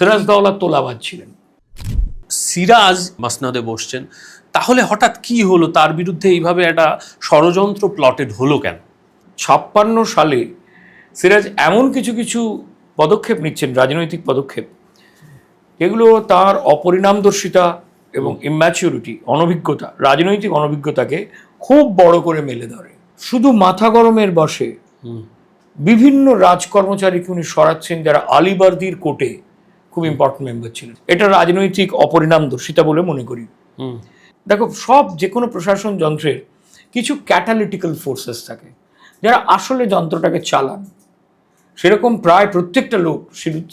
সিরাজদৌল্লা তোলাবাদ ছিলেন। সিরাজ মাসনাদে বসছেন। তাহলে হঠাৎ কি হলো? তার বিরুদ্ধে এইভাবে একটা ষড়যন্ত্র প্লটেড হলো কেন? ছাপ্পান্ন সালে সিরাজ এমন কিছু কিছু পদক্ষেপ নিচ্ছেন রাজনৈতিক পদক্ষেপ। এগুলো তার অপরিণামদর্শিতা এবং ইম্যাচিউরিটি অনভিজ্ঞতা রাজনৈতিক অনভিজ্ঞতাকে খুব বড় করে মেলে ধরে। শুধু মাথা গরমের বসে বিভিন্ন রাজকর্মচারীকে উনি সরাচ্ছেন যারা আলিবর্দির কোর্টে খুব ইম্পর্টেন্ট মেম্বার ছিলেন। এটা রাজনৈতিক অপরিণামদর্শিতা বলে মনে করি। দেখো সব যে কোনো প্রশাসন যন্ত্রের কিছু ক্যাটালিটিক্যাল ফোর্সেস থাকে। যারা আসলে যন্ত্রটাকে চালান। সেরকম প্রায় প্রত্যেকটা লোক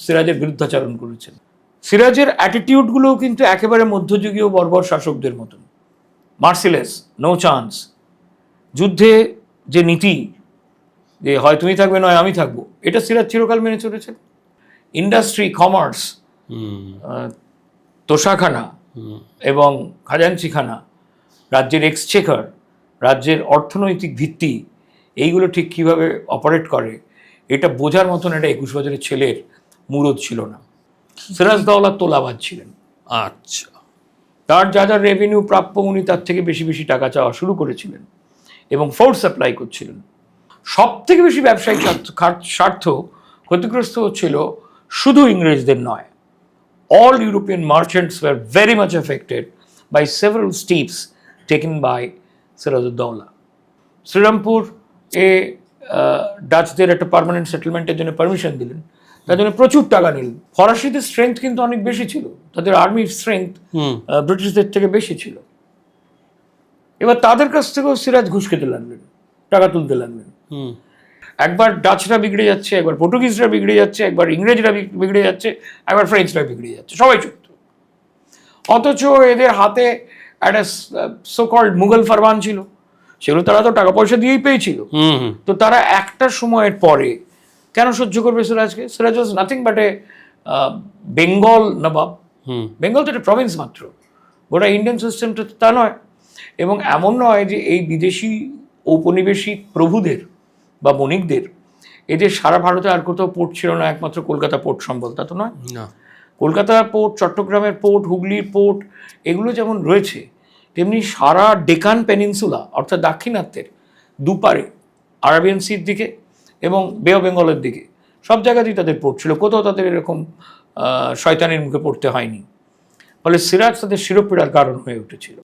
সিরাজের বিরুদ্ধাচারণ করেছেন। সিরাজের অ্যাটিটিউডগুলোও কিন্তু একেবারে মধ্যযুগীয় বর্বর শাসকদের মতন। মার্সিলেস নো চান্স যুদ্ধে যে নীতি যে হয় তুমি থাকবে নয় আমি থাকব এটা সিরাজ চিরকাল মেনে চলেছেন। ইন্ডাস্ট্রি কমার্স তোষাখানা এবং খাজাঞ্চিখানা রাজ্যের এক্সচেকার রাজ্যের অর্থনৈতিক ভিত্তি এইগুলো ঠিক কীভাবে অপারেট করে এটা বোঝার মতন একটা একুশ বছরের ছেলের মুরদ ছিল না। সিরাজদৌল্লা তোলাবাদ ছিলেন। আচ্ছা। তার যা যা রেভিনিউ প্রাপ্য উনি তার থেকে বেশি বেশি টাকা চাওয়া শুরু করেছিলেন এবং ফোর্স সাপ্লাই করছিলেন। সব থেকে বেশি ব্যবসায়িক স্বার্থ ক্ষতিগ্রস্ত হচ্ছিল শুধু ইংরেজদের নয় all European merchants were very much affected by several steps taken by Sirajuddaulah Serampore এ ডাচদের একটা পার্মানেন্ট সেটেলমেন্টের জন্য পারমিশন দিলেন। তার জন্য প্রচুর টাকা নিলেন। ফরাসিদের স্ট্রেংথ কিন্তু অনেক বেশি ছিল। তাদের আর্মির স্ট্রেংথ ব্রিটিশদের থেকে বেশি ছিল। এবার তাদের কাছ থেকেও সিরাজ ঘুষ খেতে লাগলেন টাকা তুলতে লাগলেন। একবার ডাচরা বিগড়ে যাচ্ছে একবার পর্তুগিজরা বিগড়ে যাচ্ছে একবার ইংরেজরা বিগড়ে যাচ্ছে একবার ফ্রেঞ্চরা বিগড়ে যাচ্ছে সবাই চুক্ত অথচ এদের হাতে একটা সোকল্ড মুঘল ফারমান ছিল সেগুলো তারা তো টাকা পয়সা দিয়েই পেয়েছিল। তো তারা একটা সময়ের পরে কেন সহ্য করবে সিরাজকে Siraj was nothing but a Bengal nawab. Hmm. Bengal তো একটা প্রভিন্স মাত্র। গোটা ইন্ডিয়ান সিস্টেমটা তো তা নয়। এবং এমন নয় যে এই বিদেশি ঔপনিবেশিক প্রভুদের বা বণিকদের এদের সারা ভারতে আর কোথাও পোর্ট ছিল না একমাত্র কলকাতা পোর্ট সম্বল তা তো নয়? না। কলকাতা পোর্ট চট্টগ্রামের পোর্ট হুগলির পোর্ট এগুলো যেমন রয়েছে তেমনি সারা ডেকান পেনিনসুলা অর্থাৎ দাক্ষিণাত্যের দুপারে আরাবিয়ান সির দিকে এবং বে অফ বেঙ্গলের দিকে সব জায়গাতেই তাদের পোর্ট ছিল কোথাও তাদের এরকম শয়তানের মুখে পড়তে হয়নি। ফলে সিরাজ তাদের শিরোপীড়ার কারণ হয়ে উঠেছিল।